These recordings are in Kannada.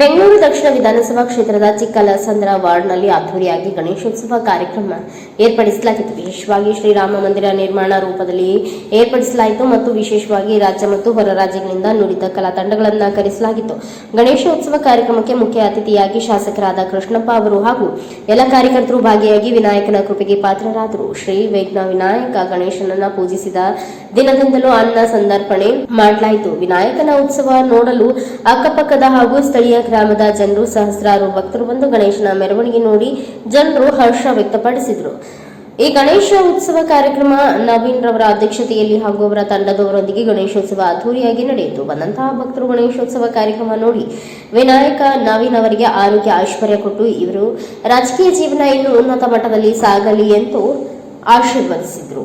ಬೆಂಗಳೂರು ದಕ್ಷಿಣ ವಿಧಾನಸಭಾ ಕ್ಷೇತ್ರದ ಚಿಕ್ಕಲಸಂದ್ರ ವಾರ್ಡ್ನಲ್ಲಿ ಅದ್ದೂರಿಯಾಗಿ ಗಣೇಶೋತ್ಸವ ಕಾರ್ಯಕ್ರಮ ಏರ್ಪಡಿಸಲಾಗಿತ್ತು. ವಿಶೇಷವಾಗಿ ಶ್ರೀರಾಮ ಮಂದಿರ ನಿರ್ಮಾಣ ರೂಪದಲ್ಲಿ ಏರ್ಪಡಿಸಲಾಯಿತು ಮತ್ತು ವಿಶೇಷವಾಗಿ ರಾಜ್ಯ ಮತ್ತು ಹೊರ ರಾಜ್ಯಗಳಿಂದ ನುರಿತ ಕಲಾ ತಂಡಗಳನ್ನು ಕರೆಸಲಾಗಿತ್ತು ಗಣೇಶೋತ್ಸವ ಕಾರ್ಯಕ್ರಮಕ್ಕೆ ಮುಖ್ಯ ಅತಿಥಿಯಾಗಿ ಶಾಸಕರಾದ ಕೃಷ್ಣಪ್ಪ ಅವರು ಹಾಗೂ ಎಲ್ಲ ಕಾರ್ಯಕರ್ತರು ಭಾಗಿಯಾಗಿ ವಿನಾಯಕನ ಕೃಪೆಗೆ ಪಾತ್ರರಾದರು. ಶ್ರೀ ವೇಗ್ನ ವಿನಾಯಕ ಗಣೇಶನನ್ನ ಪೂಜಿಸಿದ ದಿನದಿಂದಲೂ ಅನ್ನ ಸಂದರ್ಪಣೆ ಮಾಡಲಾಯಿತು. ವಿನಾಯಕನ ಉತ್ಸವ ನೋಡಲು ಅಕ್ಕಪಕ್ಕದ ಹಾಗೂ ಸ್ಥಳೀಯ ಗ್ರಾಮದ ಜನರು, ಸಹಸ್ರಾರು ಭಕ್ತರು ಬಂದು ಗಣೇಶನ ಮೆರವಣಿಗೆ ನೋಡಿ ಜನರು ಹರ್ಷ ವ್ಯಕ್ತಪಡಿಸಿದರು. ಈ ಗಣೇಶ ಉತ್ಸವ ಕಾರ್ಯಕ್ರಮ ನವೀನ್ ರವರ ಅಧ್ಯಕ್ಷತೆಯಲ್ಲಿ ಹಾಗೂ ಅವರ ತಂಡದವರೊಂದಿಗೆ ಗಣೇಶೋತ್ಸವ ಅದ್ದೂರಿಯಾಗಿ ನಡೆಯಿತು. ಬಂದಂತಹ ಭಕ್ತರು ಗಣೇಶೋತ್ಸವ ಕಾರ್ಯಕ್ರಮ ನೋಡಿ ವಿನಾಯಕ, ನವೀನ್ ಅವರಿಗೆ ಆರೋಗ್ಯ ಐಶ್ವರ್ಯ ಕೊಟ್ಟು ಇವರು ರಾಜಕೀಯ ಜೀವನ ಇನ್ನೂ ಉನ್ನತ ಮಟ್ಟದಲ್ಲಿ ಸಾಗಲಿ ಎಂದು ಆಶೀರ್ವದಿಸಿದರು.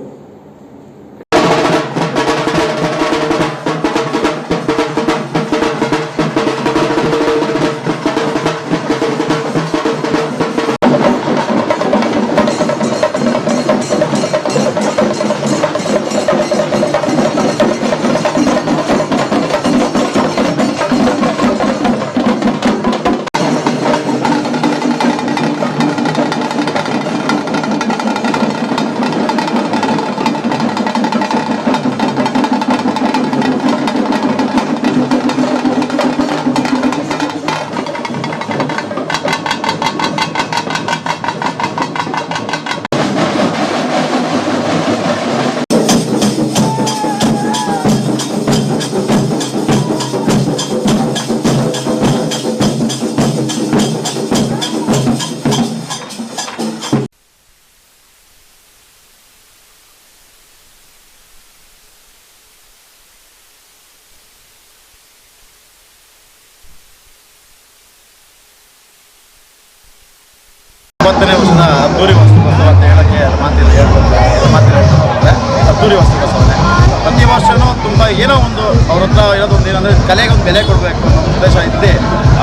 ವರ್ಷದ ವಸ್ತು ಬಸವ ಅಂತ ಹೇಳೋಕ್ಕೆ ಮಾತಿಲ್ಲ ಹೇಳ್ಬೋದು ಮಾತಿಲ್ಲ ಹೇಳ್ತಾರೆ ವಸ್ತು ಬಸವನೇ. ಪ್ರತಿ ವರ್ಷವೂ ತುಂಬ ಏನೋ ಒಂದು ಅವ್ರ ಹತ್ರ ಹೇಳೋದು ಒಂದು ಏನಂದರೆ ಕಲೆಗೆ ಒಂದು ಬೆಲೆ ಕೊಡಬೇಕು ಅನ್ನೋ ಉದ್ದೇಶ ಇದ್ದು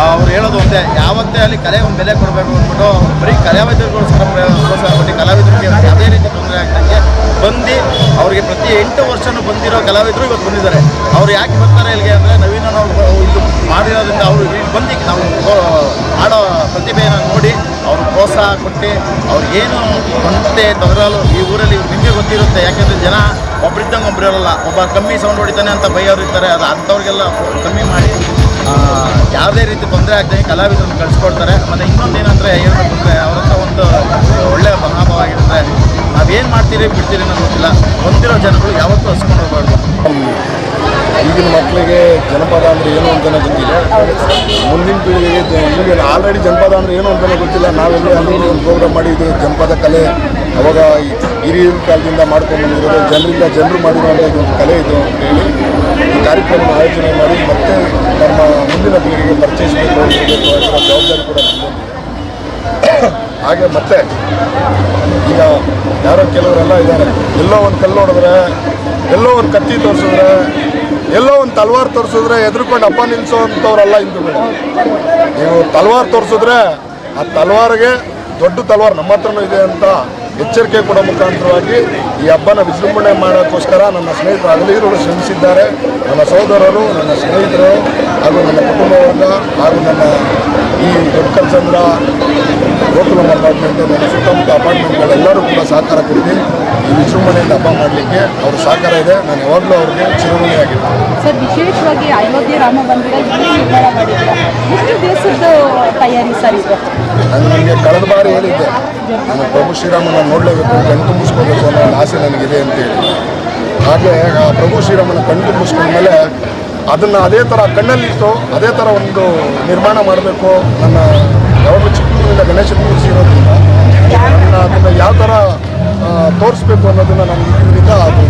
ಅವ್ರು ಹೇಳೋದು ಒಂದೇ, ಯಾವತ್ತೇ ಅಲ್ಲಿ ಕಲೆಗೆ ಒಂದು ಬೆಲೆ ಕೊಡಬೇಕು ಅಂದ್ಬಿಟ್ಟು ಬರೀ ಕಲಾವಿದರಿಗೋಸ್ಕರ ಪ್ರ- ಪ್ರೋತ್ಸಾಹ ಕೊಟ್ಟು ಕಲಾವಿದರಿಗೆ ಯಾವುದೇ ರೀತಿ ತೊಂದರೆ ಆಗ್ದಂಗೆ ಬಂದು ಅವ್ರಿಗೆ ಪ್ರತಿ ಎಂಟು ವರ್ಷನೂ ಬಂದಿರೋ ಕಲಾವಿದರು ಇವತ್ತು ಬಂದಿದ್ದಾರೆ. ಅವ್ರು ಯಾಕೆ ಬರ್ತಾರೆ ಇಲ್ಲಿಗೆ ಅಂದರೆ ನವೀನ ನಾವು ಇದು ಮಾಡಿರೋದ್ರಿಂದ ಅವರು ಇಲ್ಲಿ ಬಂದು ನಾವು ಮಾಡೋ ಪ್ರತಿಭೆಯನ್ನು ನೋಡಿ ಅವ್ರು ಪ್ರೋತ್ಸಾಹ ಕೊಟ್ಟು ಅವ್ರಿಗೇನು ಬಂತೆ ತೊಗರಲು ಈ ಊರಲ್ಲಿ ನಿಮಗೆ ಗೊತ್ತಿರುತ್ತೆ. ಯಾಕೆಂದರೆ ಜನ ಒಬ್ಬರಿದ್ದಂಗೆ ಒಬ್ಬರು ಇರೋಲ್ಲ ಒಬ್ಬ ಕಮ್ಮಿ ಸೌಂಡ್ ಹೊಡಿತಾನೆ ಅಂತ ಬೈಯೋರು ಇರ್ತಾರೆ. ಅದು ಅಂಥವ್ರಿಗೆಲ್ಲ ಕಮ್ಮಿ ಮಾಡಿ ಯಾವುದೇ ರೀತಿ ತೊಂದರೆ ಆಗದೆ ಕಲಾವಿದರನ್ನು ಕಳಿಸ್ಕೊಡ್ತಾರೆ. ಮತ್ತು ಇನ್ನೊಂದು ಏನಂದರೆ ಅವರು ಅಂದರೆ ಅವ್ರ ನಾವೇನು ಮಾಡ್ತೀರಿ, ಬಿಡ್ತೀರಿ ಅನ್ನೋದು ಗೊತ್ತಿಲ್ಲ. ಗೊತ್ತಿರೋ ಜನಗಳು ಯಾವತ್ತೂ ಹಸ್ಕೊಂಡು ಹೋಗಬಾರ್ದು. ಈಗಿನ ಮಕ್ಕಳಿಗೆ ಜನಪದ ಅಂದರೆ ಏನು ಅಂತಲೇ ಗೊತ್ತಿಲ್ಲ. ಮುಂದಿನ ಪೀಳಿಗೆಗೆ ಈಗ ಆಲ್ರೆಡಿ ಜನಪದ ಅಂದರೆ ಏನು ಅಂತಲೇ ಗೊತ್ತಿಲ್ಲ. ನಾವೆಲ್ಲ ಅಲ್ಲಿ ಒಂದು ಪ್ರೋಗ್ರಾಮ್ ಮಾಡಿ ಜನಪದ ಕಲೆ ಅವಾಗ ಈ ಹಿರಿಯರ ಕಾಲದಿಂದ ಮಾಡ್ಕೊಂಡು ಬಂದಿರೋದು, ಜನರಿಂದ ಜನರು ಮಾಡಿರುವಂಥ ಒಂದು ಕಲೆ ಇದು ಅಂತ ಹೇಳಿ ಕಾರ್ಯಕ್ರಮ ಆಯೋಜನೆ ಮಾಡಿ ಮತ್ತೆ ನಮ್ಮ ಮುಂದಿನ ಪೀಳಿಗೆಗೆ ಅದರ ಜವಾಬ್ದಾರಿ ಕೂಡ ಹಾಗೆ ಮತ್ತೆ ಈಗ ಯಾರೋ ಕೆಲವರೆಲ್ಲ ಇದ್ದಾರೆ. ಎಲ್ಲೋ ಒಂದು ಕಲ್ಲು ಹೊಡೆದ್ರೆ ಎಲ್ಲೋ ಒಂದು ಕತ್ತಿ ತೋರಿಸಿದ್ರೆ, ಎಲ್ಲೋ ಒಂದು ತಲ್ವಾರ್ ತೋರಿಸಿದ್ರೆ ಎದುರುಕೊಂಡು ಅಪ್ಪ ನಿಲ್ಲಿಸೋ ಅಂಥವ್ರಲ್ಲ ಹಿಂದೂಗಳು ನೀವು ತಲ್ವಾರ್ ತೋರಿಸಿದ್ರೆ ಆ ತಲ್ವಾರ್ಗೆ ದೊಡ್ಡ ತಲ್ವಾರ್ ನಮ್ಮ ಹತ್ರನೂ ಇದೆ ಅಂತ ಎಚ್ಚರಿಕೆ ಕೊಡೋ ಮುಖಾಂತರವಾಗಿ ಈ ಹಬ್ಬನ ವಿಜೃಂಭಣೆ ಮಾಡೋಕ್ಕೋಸ್ಕರ ನನ್ನ ಸ್ನೇಹಿತರು ಅಗಲಿಗರು ಶ್ರಮಿಸಿದ್ದಾರೆ. ನನ್ನ ಸಹೋದರರು, ನನ್ನ ಸ್ನೇಹಿತರು ಹಾಗೂ ನನ್ನ ಕುಟುಂಬ ವರ್ಗ ಹಾಗೂ ನನ್ನ ಈ ದೊಡ್ಡ ಕಲ್ಸಂದ್ರ ಗೋಕುಲಂ ಅಪಾರ್ಟ್ಮೆಂಟ್ ನನ್ನ ಸುತ್ತಮುತ್ತ ಅಪಾರ್ಟ್ಮೆಂಟ್ಗಳೆಲ್ಲರೂ ಕೂಡ ಸಹಕಾರ ಕೊಡಿದೆ ಈ ವಿಜೃಂಭಣೆಯಿಂದ ಹಬ್ಬ ಮಾಡಲಿಕ್ಕೆ ಅವ್ರ ಸಹಕಾರ ಇದೆ. ನಾನು ಯಾವಾಗಲೂ ಅವ್ರಿಗೆ ಚಿರಋಣಿಯಾಗಿರ್ತೀನಿ ಸರ್ ವಿಶೇಷವಾಗಿ ಅಯೋಧ್ಯೆ ರಾಮ ಮಂದಿರ ಇಲ್ಲಿ ನಿರ್ಮಾಣ ಮಾಡಿದ್ದೀರಾ? ಎಷ್ಟು ದಿವಸದ ತಯಾರಿ ಸರ್ ಇದು? ನಾನು ನನಗೆ ಕಳೆದ ಬಾರಿ ಹೇಳಿದ್ದೆ. ನಾನು ಪ್ರಭು ಶ್ರೀರಾಮನ ನೋಡಲೇಬೇಕು. ಕಣ್ಣು ತುಂಬಿಸ್ಕೋಬೇಕು ಅನ್ನೋ ಆಸೆ ನನಗಿದೆ ಅಂತೇಳಿ. ಹಾಗೆ ಆ ಪ್ರಭು ಶ್ರೀರಾಮನ ಕಣ್ ತುಂಬಿಸ್ಕೊಂಡ್ಮೇಲೆ ಅದನ್ನು ಅದೇ ಥರ ಕಣ್ಣಲ್ಲಿಟ್ಟು ಅದೇ ಥರ ಒಂದು ನಿರ್ಮಾಣ ಮಾಡಬೇಕು. ನನ್ನ ಯಾವಾಗಲೂ ಚಿಕ್ಕೂರಿನಿಂದ ಗಣೇಶ ಕೂರಿಸಿರೋದ್ರಿಂದ ಇರೋದ್ರಿಂದ ಅದನ್ನು ಯಾವ ಥರ ತೋರಿಸ್ಬೇಕು ಅನ್ನೋದನ್ನು ನನಗೆ ಇದರಿಂದ ಅದು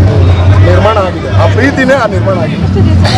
ನಿರ್ಮಾಣ ಆಗಿದೆ. ಆ ಪ್ರೀತಿನೇ ಆ ನಿರ್ಮಾಣ ಆಗಿದೆ.